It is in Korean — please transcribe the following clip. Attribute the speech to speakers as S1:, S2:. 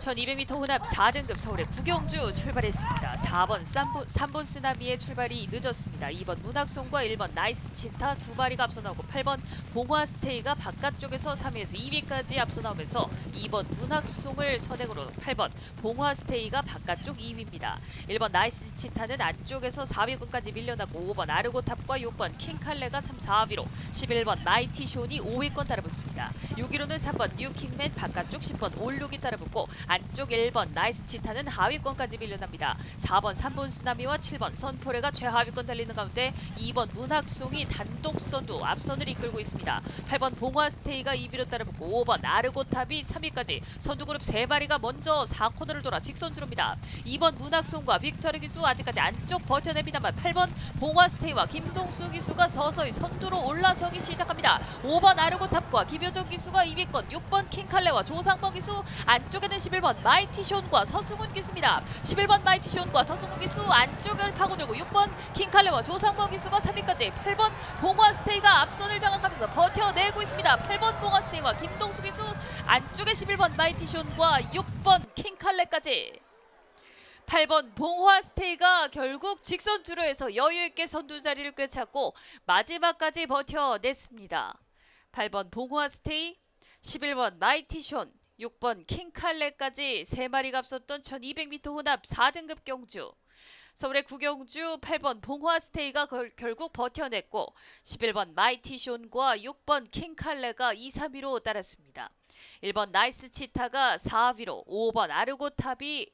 S1: 1200m 혼합 4등급 서울의 구경주 출발했습니다. 4번 쌈보, 3번 쓰나미의 출발이 늦었습니다. 2번 문학송과 1번 나이스 치타 두 마리가 앞서 나오고 8번 봉화 스테이가 바깥쪽에서 3위에서 2위까지 앞서 나오면서 2번 문학송을 선행으로 8번 봉화 스테이가 바깥쪽 2위입니다. 1번 나이스 치타는 안쪽에서 4위권까지 밀려나고 5번 아르고탑과 6번 킹칼레가 3, 4위로 11번 마이티 쇼니 5위권 따라붙습니다. 6위로는 3번 뉴킹맨 바깥쪽 10번 올룩이 따라붙고 안쪽 1번 나이스 치타는 하위권까지 밀려납니다. 4번 3번 쓰나미와 7번 선포레가 최하위권 달리는 가운데 2번 문학송이 단독 선두 앞선을 이끌고 있습니다. 8번 봉화 스테이가 2위로 따라붙고 5번 아르고탑이 3위까지 선두 그룹 3마리가 먼저 4코너를 돌아 직선주로입니다. 2번 문학송과 빅터르 기수 아직까지 안쪽 버텨냅니다만 8번 봉화 스테이와 김동수 기수가 서서히 선두로 올라서기 시작합니다. 5번 아르고탑과 김효정 기수가 2위권, 6번 킹칼레와 조상범 기수, 안쪽에는 11번 마이티쇼과 서승훈 기수입니다. 11번 마이티쇼과 서승훈 기수 안쪽을 파고들고 6번 킹칼레와 조상범 기수가 3위까지 8번 봉화 스테이가 앞선을 장악하면서 버텨내고 있습니다. 8번 봉화 스테이와 김동수 기수 안쪽에 11번 마이티쇼과 6번 킹칼레까지 8번 봉화 스테이가 결국 직선 투로에서 여유 있게 선두 자리를 꿰찼고 마지막까지 버텨냈습니다. 8번 봉화 스테이, 11번 마이티션, 6번 킹칼레까지 세 마리가 앞섰던 1200m 혼합 4등급 경주. 서울의 구경주 8번 봉화 스테이가 결, 결국 버텨냈고 11번 마이티션과 6번 킹칼레가 2, 3위로 따랐습니다. 1번 나이스 치타가 4위로 5번 아르고탑이